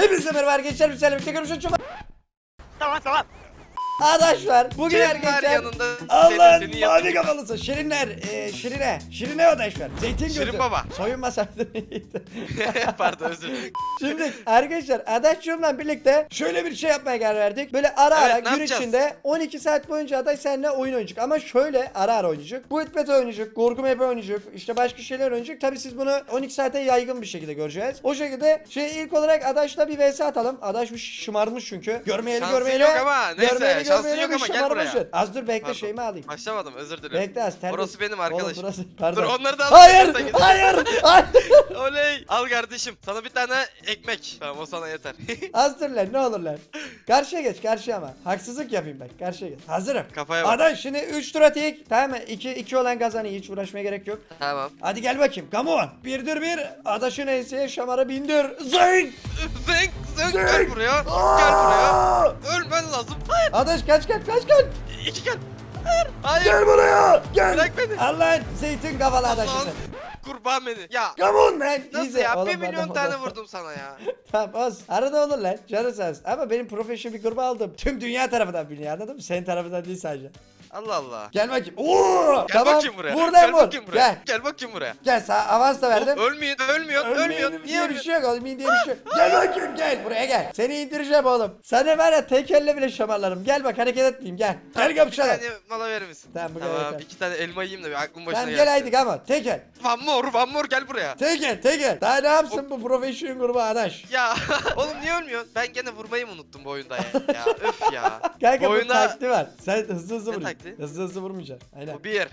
Hepinize merhaba arkadaşlar. Bir tekrar çok Tamam tamam. Arkadaşlar bugün Kim var arkadaşlar yanında? Allah'ın mavi yapayım. kafalısı Şirinler e, Şirine Şirine arkadaşlar Zeytin gözü Şirin baba. Soyunmasaydın Pardon özür dilerim. Şimdi arkadaşlar Adaşçığımla birlikte şöyle bir şey yapmaya karar verdik. Böyle ara Evet, ara ne gün yapacağız? içinde 12 saat boyunca Adaş seninle oyun oynayacak. Ama şöyle ara ara oynayacak. Bu Hitmet oynayacak, Gorgum Epe oynayacak, işte başka şeyler oynayacak. Tabi siz bunu 12 saate yaygın bir şekilde göreceğiz. O şekilde şey ilk olarak Adaş'la bir vs atalım. Adaş bir şımarmış çünkü. Görmeyeli Şansın görmeyeli. yok ama, neyse, görmeyeli şansın görmeyeli yok bir ama gel buraya. Az dur bekle Pardon. şeyimi alayım. Başlamadım özür dilerim. Bekle az terbiyesiz. Orası benim Oğlum arkadaşım. burası pardon. Dur onları da al. Hayır, hayır, hayır. Oley. Al kardeşim. Sana bir tane ekmek. Tamam o sana yeter. Az dur lan ne olur lan. Karşıya geç karşıya ama. Haksızlık yapayım ben karşıya geç. Hazırım. Kafaya bak. Adam şimdi 3 tur atayım. Tamam mı? 2 2 olan kazanıyor. Hiç uğraşmaya gerek yok. tamam. Hadi gel bakayım. Come on. Birdir bir. Adaşın enseye şamarı bindir. Zing. Zınk Zınk. gel buraya. Gel buraya. Ölmen lazım. Hayır. Adaş kaç kaç kaç kaç. İki gel. Hayır. Hayır. Gel buraya. Gel. Bırak beni. Allah'ın zeytin kafalı adaşı Allah'ın sen. kurban beni. Ya. Come on man. Nasıl İzle. ya? Oğlum, Bir milyon tane vurdum sana ya. Tamam olsun. Arada olur lan. Canı olsun. Ama benim profesyonel bir kurban aldım. Tüm dünya tarafından biliniyor anladın mı? Senin tarafından değil sadece. Allah Allah. Gel bakayım. Oo, Gel tamam. bakayım buraya. Buradan Gel vur. bakayım buraya. Gel. Gel bakayım buraya. Gel sana avans da verdim. Oğlum, ölmüyor, ölmüyor, ölmüyor. Niye bir ölmüyor? şey yok. Ölmeyin diye bir şey yok. Gel bakayım gel buraya gel. Seni indireceğim oğlum. Sana var ya tek elle bile şamarlarım. Gel bak hareket etmeyeyim gel. Gel Bir kapışalım. tane mala verir misin? Tamam, bu kadar Tamam, yeter. iki tane elma yiyeyim de bir aklım başına Tamam gelsin. gel haydi ama tek el. One more, one more gel buraya. Tek el tek el. Daha ne yapsın bu profesyonel grubu adaş. Ya oğlum niye ölmüyorsun? Ben gene vurmayı mı unuttum bu oyunda ya? Ya öf ya. Kanka Bu oyunda taktiği var. Sen hızlı hızlı Ne vuracaksın. Taktiği? Hızlı hızlı vurmayacaksın. Aynen. bu bir.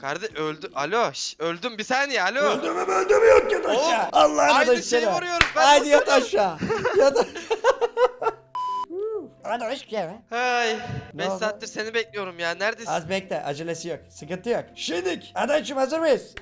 Kardeş öldü. Alo, şş, öldüm bir saniye. Alo. Öldü mü öldü mü yok yat aşağı. Oğlum, Allah'ın aynı şeyi vuruyoruz, ben Haydi yat aşağı. yat Hadi hoş geldin. Hay. 5 oldu? saattir seni bekliyorum ya. Neredesin? Az bekle acelesi yok. Sıkıntı yok. Şimdik. Adaşım hazır mıyız?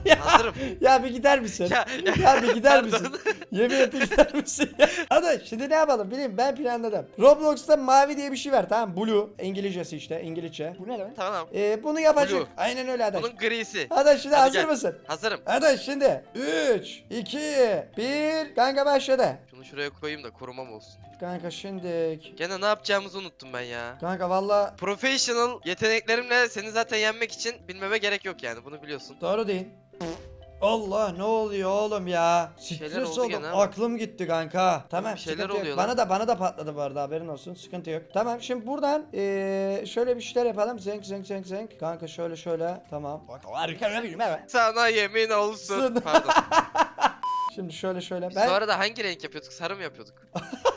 ya, Hazırım. ya bir gider misin? Ya, Ya, bir gider misin? Yemin et bir gider misin? ya? Adaş şimdi ne yapalım bileyim ben planladım. Roblox'ta mavi diye bir şey var tamam Blue. İngilizcesi işte İngilizce. Bu ne lan? Tamam. Ee, bunu yapacak. Blue. Aynen öyle Adaş. Bunun grisi. Adaş şimdi Hadi hazır gel. mısın? Hazırım. Adaş şimdi 3, 2, 1 Kanka başladı. Şunu şuraya koyayım da korumam olsun. Kanka şimdi Gene ne yapacağımızı unuttum ben ya. Kanka valla Professional yeteneklerimle seni zaten yenmek için bilmeme gerek yok yani bunu biliyorsun. doğru değil. Allah ne oluyor oğlum ya? şeyler Stres oldu oldum. gene ama. Aklım gitti kanka. Tamam Bir şeyler sıkıntı yok. oluyor Bana da bana da patladı bu arada haberin olsun. Sıkıntı yok. Tamam şimdi buradan eee, şöyle bir şeyler yapalım. Zenk zenk zenk zenk. Kanka şöyle şöyle. Tamam. Evet. Sana yemin olsun. Sun. Pardon. Şimdi şöyle şöyle. Biz Ben bu arada hangi renk yapıyorduk? Sarı mı yapıyorduk?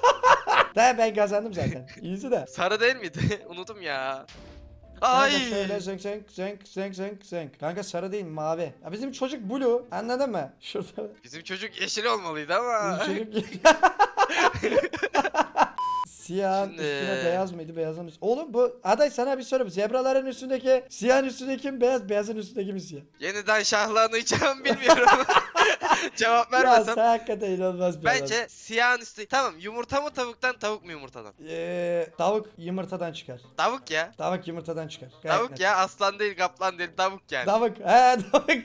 ben, ben kazandım zaten. İyisi de. Sarı değil miydi? Unuttum ya. Kanka Ay. şöyle zenk zenk zenk zenk zenk zenk. Kanka sarı değil mavi. Ya bizim çocuk blue. Anladın mı? Şurada. Bizim çocuk yeşil olmalıydı ama. Bizim çocuk Siyahın Şimdi- üstüne beyaz mıydı? Beyazın üstüne. Oğlum bu aday sana bir soru. Zebraların üstündeki siyahın üstündeki mi beyaz? Beyazın üstündeki mi siyah? Yeniden şahlanacağım bilmiyorum. Cevap Ya vermesem. sen hakikaten inanılmaz bir adam. Bence siyahın üstü. Tamam yumurta mı tavuktan tavuk mu yumurtadan? Ee, tavuk yumurtadan çıkar. Tavuk ya. Tavuk yumurtadan çıkar. Gayet Tavuk net. ya aslan değil kaplan değil tavuk yani. Tavuk. He tavuk.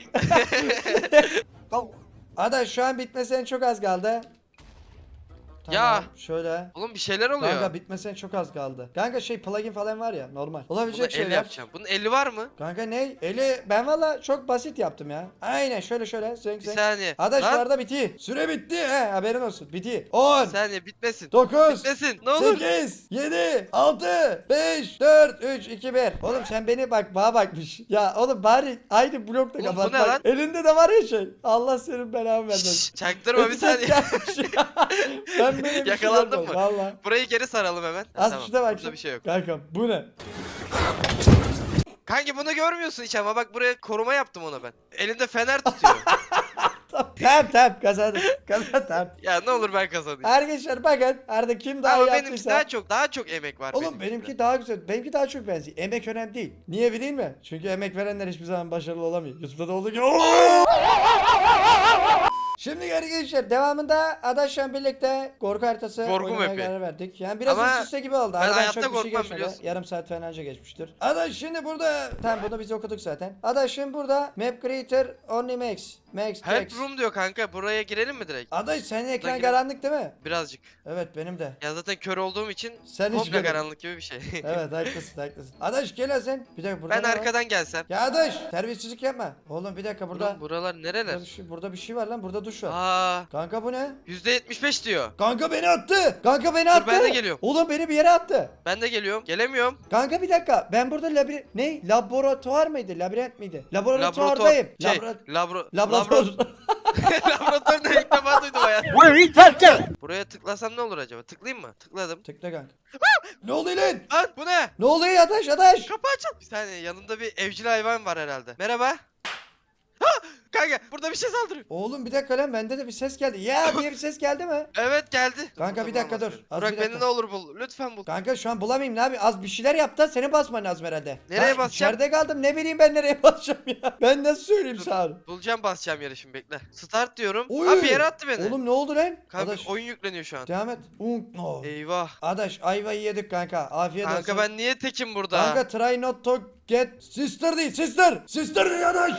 Aday şu an bitmesine çok az kaldı. Ya. Şöyle. Oğlum bir şeyler oluyor. Kanka bitmesine çok az kaldı. Kanka şey plugin falan var ya normal. Olabilecek el şeyler. yapacağım. Bunun eli var mı? Kanka ne? Eli ben valla çok basit yaptım ya. Aynen şöyle şöyle. Zenk Bir zenk. saniye. Adaş Lan, varda biti. Süre bitti. He haberin olsun. Biti. 10 Bir saniye bitmesin. 9 Bitmesin. Ne olur. 8 7 6 5 4 3 2 1 Oğlum sen beni bak bana bakmış. Ya oğlum bari aynı blokta Oğlum bu kapat. ne Bak, lan? Elinde de var ya şey. Allah senin belanı vermesin. Şşş, çaktırma bir saniye. gelmiş ya. ben böyle bir şey Yakalandın görmedim, mı? Valla. Burayı geri saralım hemen. Az Tamam, şurada bak. Burada bir şey yok. Kanka bu ne? Kanki bunu görmüyorsun hiç ama bak buraya koruma yaptım ona ben. Elinde fener tutuyor. Tamam tamam, kazandım. Kazandım tamam. ya ne olur ben kazanayım. Arkadaşlar bakın arada kim daha Ama iyi benimki yaptıysa. daha çok daha çok emek var. Oğlum benimkinde. benimki daha güzel. Benimki daha çok benziyor. Emek önemli değil. Niye bileyim mi? Çünkü emek verenler hiçbir zaman başarılı olamıyor. YouTube'da da olduğu gibi. Şimdi arkadaşlar devamında Adaş'la birlikte korku haritası Korku oynamaya map'i. karar verdik. Yani biraz Ama üst üste gibi oldu. ben Aradan hayatta çok bir şey korkmam geçmedi. biliyorsun. Yarım saat falan önce geçmiştir. Adaş şimdi burada tamam bunu biz okuduk zaten. Adaş şimdi burada map creator only max. Max Help text. room diyor kanka. Buraya girelim mi direkt? Adaş senin ekran girelim. karanlık değil mi? Birazcık. Evet benim de. Ya zaten kör olduğum için Sen hiç komple göremiyorsun. karanlık gibi bir şey. Evet haklısın haklısın. Adaş gel lan sen. Bir dakika burada ben ne var? arkadan gelsem. Ya Adaş terbiyesizlik yapma. Oğlum bir dakika burada. Oğlum buralar nereler? Burada bir, şey, burada bir şey var lan burada duş var. Aa, Kanka bu ne? %75 diyor. Kanka beni attı. Kanka beni attı. ben de geliyorum. Oğlum beni bir yere attı. Ben de geliyorum. Gelemiyorum. Kanka bir dakika. Ben burada labir ne? Laboratuvar mıydı? Labirent miydi? Laboratuvar. Laboratuvardayım. Şey, Labora- labro... Laboratuvar. Laboratuvar ne? İlk defa duydum hayat. Buraya tıklasam ne olur acaba? Tıklayayım mı? Tıkladım. Tıkla kanka. ne oluyor lan? Lan bu ne? Ne oluyor Adaş Adaş? Kapı açın. Bir saniye yanında bir evcil hayvan var herhalde. Merhaba. Burada bir şey saldırıyor. Oğlum bir dakika lan bende de bir ses geldi. Ya diye bir ses geldi mi? Evet geldi. Kanka, bir dakika dur. Az Burak bir beni ne olur bul. Lütfen bul. Kanka şu an bulamayayım ne abi? Az bir şeyler yap da seni basman lazım herhalde. Nereye Ben basacağım? İçeride kaldım ne bileyim ben nereye basacağım ya. Ben nasıl söyleyeyim Dur. sana? Bulacağım basacağım yeri şimdi bekle. Start diyorum. Oy! Ha bir yere attı beni. Oğlum ne oldu lan? Kanka Adaş oyun yükleniyor şu an. devam et. Un- no. Eyvah. Adaş ayvayı yedik kanka. Afiyet olsun. Kanka ben niye tekim burada? Kanka try not to get sister değil sister. Sister değil Adaş.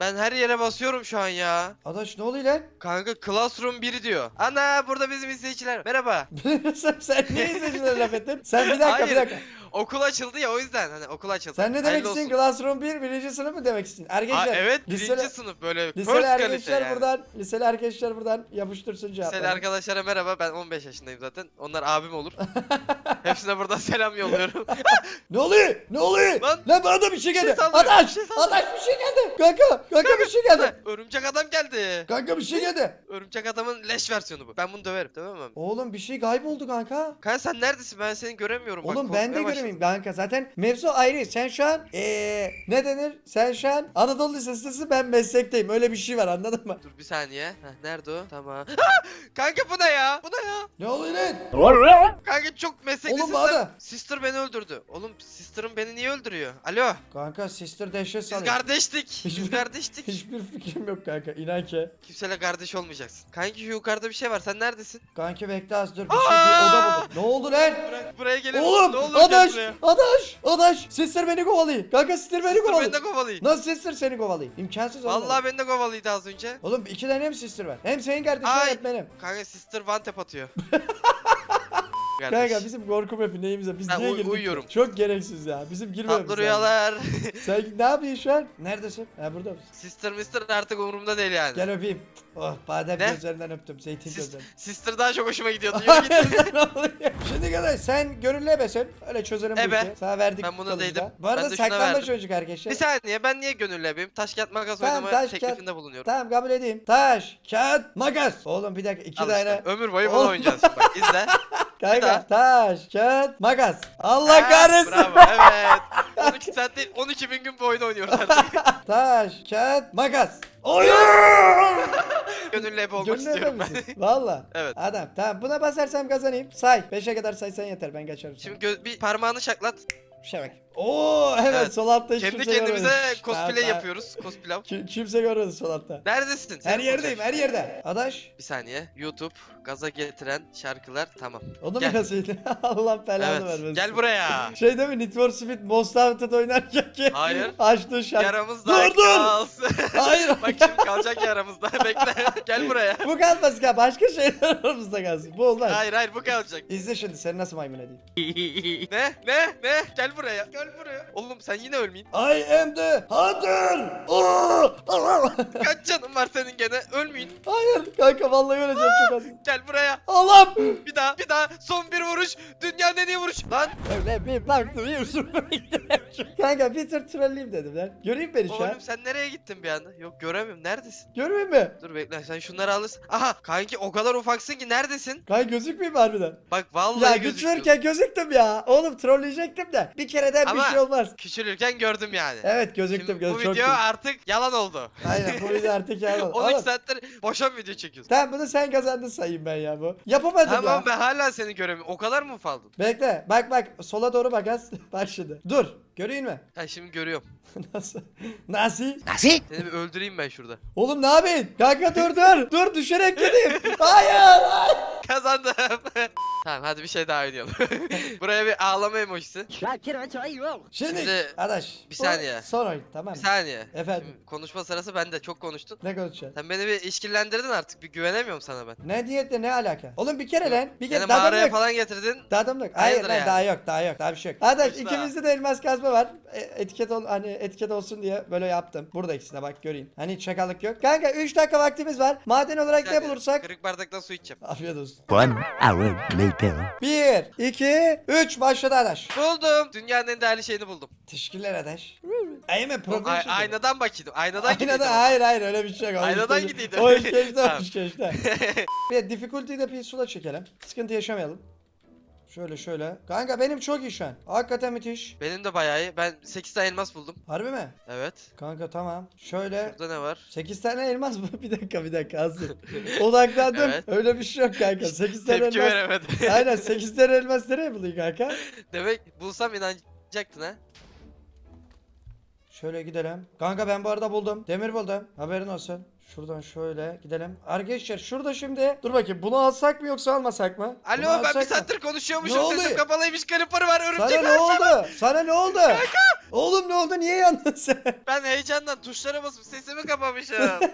Ben her yere basıyorum şu an ya. Adaş ne oluyor lan? Kanka Classroom 1 diyor. Ana burada bizim izleyiciler. Merhaba. sen, sen niye izleyicilere laf ettin? Sen bir dakika Hayır. bir dakika. Okul açıldı ya o yüzden. Hani okul açıldı. Sen ne demek Hayırlı istiyorsun? olsun. Classroom 1 birinci sınıf mı demek istiyorsun? Aa, Arkadaşlar. evet liseli- birinci sınıf böyle Liseli first kalite arkadaşlar yani. buradan, liseli arkadaşlar buradan yapıştırsın Liseli cevapları. arkadaşlara merhaba ben 15 yaşındayım zaten. Onlar abim olur. Hepsine buradan selam yolluyorum. Ne oluyor? Ne oluyor? Lan- Lan bana da bir şey Bir şey geldi. sallıyor, bir şey sallıyor. Adaş bir şey geldi. Kanka, kanka bir şey geldi. Örümcek adam geldi. Kanka bir şey geldi. Örümcek adamın leş versiyonu bu. Ben bunu döverim tamam mı? Oğlum bir şey kayboldu kanka. Kanka sen neredesin? Ben seni göremiyorum. Bak, Oğlum ben de korkmaya göremeyim kanka. Zaten mevzu ayrı. Sen şu an eee ne denir? Sen şu an Anadolu Lisesi'ndesin ben meslekteyim. Öyle bir şey var anladın mı? Dur bir saniye. Heh, nerede o? Tamam. Ah! Kanka bu ne ya? Bu ne ya? Ne oluyor lan? Kanka çok meslekli Oğlum sister. bana. Sister beni öldürdü. Oğlum sister'ım beni niye öldürüyor? Alo. Kanka sister dehşet Biz sanıyor. kardeştik. Biz Hiçbir- kardeştik. Hiçbir fikrim yok kanka inan ki. Kimseyle kardeş olmayacaksın. Kanki şu yukarıda bir şey var. Sen neredesin? Kanka bekle az dur bir şey bir oda buldum. Ne oldu lan? Buraya gelin. Oğlum ne olur gel Adaş buraya. Adaş Adaş Sister beni kovalıyor. Kanka sister beni Sister beni kovalıyor. de kovalayın. Nasıl sister seni kovalıyor? İmkansız oğlum. Vallahi beni de kovalıydı az önce. Oğlum iki tane hem sister var. Hem senin kardeşin Ay. hem benim. Kanka sister one tap atıyor. Kanka bizim korku mapi neyimize biz Ben niye uy- girdik? uyuyorum. Çok gereksiz ya. Bizim girmemiz Tatlı lazım. rüyalar. Sen ne yapıyorsun şu an? Neredesin? Ha burada mısın? sister mister artık umurumda değil yani. Gel öpeyim. Oh badem Ne? gözlerinden öptüm. Zeytin Sis- gözlerinden. sister daha çok hoşuma gidiyordu. Yürü git. Ne oluyor? Şimdi kadar sen gönüllü ebesin. Öyle çözelim bu Ebe. işi. Sana verdik. Ben buna sonuçta. değdim. Bu arada Ben de şuna saklanma verdim. çocuk arkadaşlar. bir saniye ben niye gönüllü yapayım? Taş kağıt makas Tamam, oynama taş, teklifinde kağıt- bulunuyorum. Tamam kabul edeyim. Taş, kağıt, makas. Oğlum bir dakika iki Al işte, tane. Ömür boyu bunu Oğlum. oynayacağız şimdi bak izle. Kanka taş, kağıt, makas. Allah Ha, kahretsin. Bravo evet. 12 saat değil 12 bin gün bu oyunu oynuyoruz artık. Taş, kağıt, makas. Oyun! Gönüllü hep olmak istiyorum ben. Valla. Evet. Adam tamam buna basarsam kazanayım. Say. 5'e kadar saysan yeter ben kaçarım. Şimdi gö- bir parmağını şaklat. Bak. Oo evet, Evet. sol altta hiç Kendi kimse kendimize görmedi. cosplay tamam. yapıyoruz. Cosplay. Ki- kimse görmedi sol altta. Neredesin? Her Seni yerdeyim her yerde. Adaş. Bir saniye. YouTube gaza getiren şarkılar tamam. Onu mu Gel. yazıydı? Allah belanı Evet. vermesin. Gel buraya. Şey değil mi Need for Speed Most Wanted oynarken ki Hayır. açtığı şarkı. Yaramızda Dur, dur. kalsın. Hayır. Bak şimdi kalacak yaramızda. Bekle. Gel buraya. bu kalmaz ya başka şeyler aramızda kalsın. Bu olmaz. Hayır hayır bu kalacak. İzle şimdi seni nasıl maymun edeyim. ne? Ne? Ne? Gel buraya. Gel buraya. Oğlum sen yine ölmeyin. I am the hunter. Allah! Kaç canın var senin gene? Ölmeyin. Hayır kanka vallahi öleceğim çok az. Gel buraya. Allah! Bir daha. Bir daha. Son bir vuruş. Dünyanın en iyi vuruş. Lan. Öyle bir baktım yiyorsun. kanka bir tür trolleyim dedim lan. Göreyim beni şu an. Oğlum sen nereye gittin bir anda? Yok göremiyorum. Neredesin? Görmüyor mi? Dur bekle sen şunları alırsın. Aha kanki o kadar ufaksın ki neredesin? Kanka gözükmüyor mu harbiden? Bak vallahi Ya gözüküyor. güçlürken gözüktüm ya. Oğlum trolleyecektim de. Bir kereden Ama Ama- şey olmaz. Küçülürken gördüm yani. Evet gözüktüm Şimdi göz bu çok video iyi. artık yalan oldu. Aynen bu video artık yalan. 12 Oğlum, saattir boşa video çekiyorsun? Tamam bunu sen kazandın sayayım ben ya bu. Yapamadım Tamam ya. ben hala seni göremiyorum. O kadar mı ufaldın? Bekle bak bak sola doğru bak az. bak şimdi. Dur göreyim mi? Ha şimdi görüyorum. Nasıl? Nasıl? Seni bir öldüreyim ben şurada. Oğlum ne yapayım? Kanka dur dur. dur düşerek gideyim. Hayır. hayır. Kazandım. Tamam hadi bir şey daha oynayalım. Buraya bir ağlama emojisi. Şimdi, Şimdi, arkadaş. bir saniye. Son oyun tamam Bir mı? saniye. Efendim? Şimdi konuşma sırası bende çok konuştun. Ne konuşacaksın? Sen beni bir işkillendirdin artık. Bir güvenemiyorum sana ben. Ne niyetle ne alaka? Oğlum bir kere lan. Bir kere dadım mağaraya yok. falan getirdin. Dadım yok. Hayır Hayırdır lan yani? daha yok daha yok daha bir şey yok. Arkadaş Usta. ikimizde de elmas kazma var. E, etiket ol hani etiket olsun diye böyle yaptım. Burada ikisine bak göreyim. Hani çakallık yok. Kanka 3 dakika vaktimiz var. Maden olarak Bir ne saniye, bulursak. Kırık bardaktan su içeceğim. Afiyet olsun. One hour later. 1 2 3 başladı arkadaş. Buldum. Dünyanın en değerli şeyini buldum. Teşekkürler. Aynen Ay- profesyonel. aynadan bakayım. Aynadan Aynada gidiyordum. hayır hayır öyle bir şey yok. O iş Aynadan geçti. gidiyordum. O iş geçti o Tamam. iş geçti. Bir difficulty'yi de peaceful'a çekelim. Sıkıntı yaşamayalım. Şöyle şöyle. Kanka benim çok iyi şu an. Hakikaten müthiş. Benim de bayağı iyi. Ben 8 tane elmas buldum. Harbi mi? Evet. Kanka tamam. Şöyle Burada ne var? 8 tane elmas mı? bir dakika bir dakika hazır. Odaklandım. Evet. Öyle bir şey yok kanka. 8 tane Tepki elmas. veremedim. Aynen 8 tane elmas nereye bulayım kanka? Demek bulsam inanacaktın ha. Şöyle gidelim. Kanka ben bu arada buldum. Demir buldum. Haberin olsun. Şuradan şöyle gidelim. Arkadaşlar şurada şimdi dur bakayım bunu alsak mı yoksa almasak mı? Bunu Alo ben alsak bir mı? saattir konuşuyormuşum. Ne oluyor? Sesim kapalıymış. Creeper var. Sana Örümcek ne var. oldu? Sana ne oldu? Oğlum ne oldu? Niye yandın sen? Ben heyecandan tuşlara basıp sesimi kapamışım.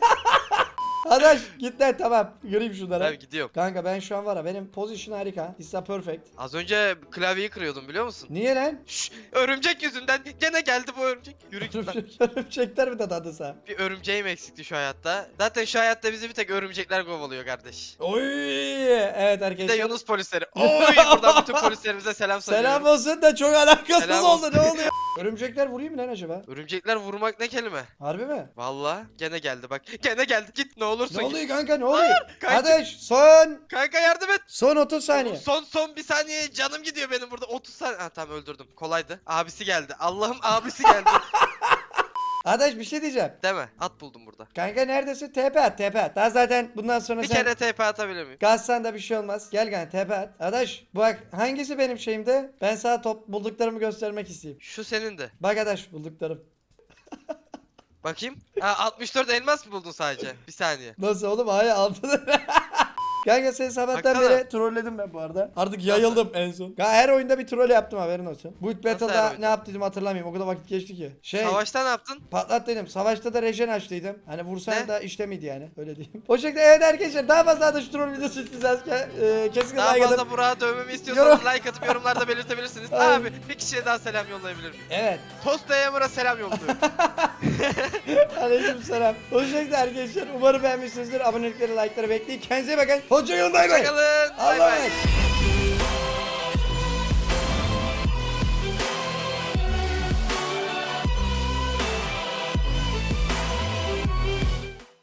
Adaş git lan tamam. Göreyim şunları. ben gidiyorum. Kanka ben şu an var ya benim position harika. It's a perfect. Az önce klavyeyi kırıyordum biliyor musun? Niye lan? Şşş, örümcek yüzünden gene geldi bu örümcek. Yürü git lan. Örümcek, örümcekler mi dadandı sen? Bir örümceğim eksikti şu hayatta. Zaten şu hayatta bizi bir tek örümcekler kovalıyor kardeş. Oy! Evet Bir de arkadaşlar. Yunus polisleri. Oy buradan bütün polislerimize selam söylüyorum. Selam olsun da çok alakasız Selam oldu olsun. ne oluyor? Örümcekler vurayım mı lan acaba? Örümcekler vurmak ne kelime? Harbi mi? Valla gene geldi bak. Gene geldi git ne olursun Ne git. oluyor kanka ne oluyor? kanka. Adaş son Kanka yardım et. son 30 saniye. Son son bir saniye canım gidiyor benim burada 30 saniye. Ha tamam öldürdüm. Kolaydı. Abisi geldi. Allah'ım abisi geldi. Adaş bir şey diyeceğim. Değil mi? At buldum burada. Kanka neredesin? TP at TP at. Daha zaten bundan sonra Bir sen kere TP atabilir miyim? Gazsan da bir şey olmaz. Gel kanka TP at. Adaş bak hangisi benim şeyimde? Ben sana top bulduklarımı göstermek isteyeyim. Şu senin de. Bak adaş bulduklarım. Bakayım. Ha 64 elmas mı buldun sadece? Bir saniye. Nasıl oğlum? Hayır altı Kanka seni sabahtan Baksana. beri trolledim ben bu arada. Artık yayıldım en son. Kanka her oyunda bir troll yaptım haberin olsun. Bu her Battle'da oyunda? ne yaptıydım hatırlamıyorum. O kadar vakit geçti ki. Şey Savaşta ne yaptın? patlat dedim. Savaşta da rejen açtıydım. Hani vursan Ne? da işlemiydi yani. Öyle diyeyim. O şekilde evet arkadaşlar daha fazla da şu troll videosu istiyorsanız ke- e, kesinlikle Daha like fazla atın. Burak'a dövmemi istiyorsanız like atıp yorumlarda belirtebilirsiniz. Abi bir kişiye daha selam yollayabilir miyim? Evet. Tost Yamur'a selam yolluyorum. Aleyküm selam. O şekilde arkadaşlar umarım beğenmişsinizdir. Abonelikleri, like'ları bekleyin. Kendinize iyi bakın. Bay bay. Hoşçakalın. Allah'a emanet.